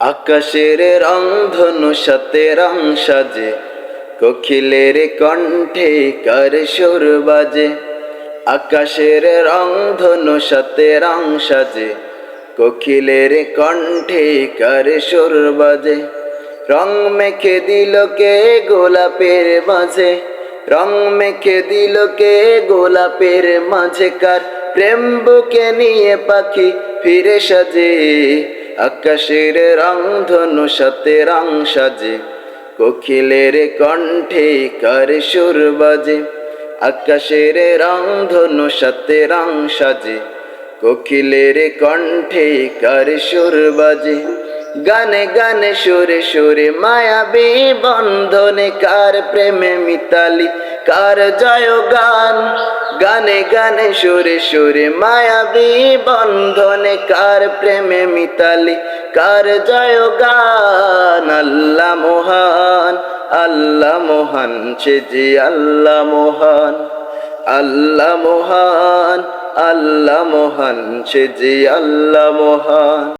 আকাশের রং ধনু সাথে রং সাজে, কোকিলের কণ্ঠে কার সুর বাজে। আকাশের রং ধনু সাথে রং সাজে, কোকিলের কণ্ঠে কার সুর বাজে। রং মেখে দিল কে গোলাপের মাঝে, রং মেখে দিল কে গোলাপের মাঝে, কার প্রেম বুকে নিয়ে পাখি ফিরে সাজে। আকাশের রং ধনু সাথে রং সাজে, কোকিলের কণ্ঠে কার সুর বাজে। আকাশের রং ধনু সাথে রং সাজে, কোকিলের কণ্ঠে কার সুর বাজে। গানে গানে সুরে সুরে মায়াবী বন্ধনে কার প্রেমে মিতালি, কার জয় গান গানে গানে সুরে সুরে মায়াবী বন্ধনে কার প্রেমে মিতালি, কার জয় গান? আল্লাহ মোহান, আল্লাহ মহান, সে যে আল্লাহ মহান আল্লাহ মহান আল্লাহ মহান, সে যে আল্লাহ মহান।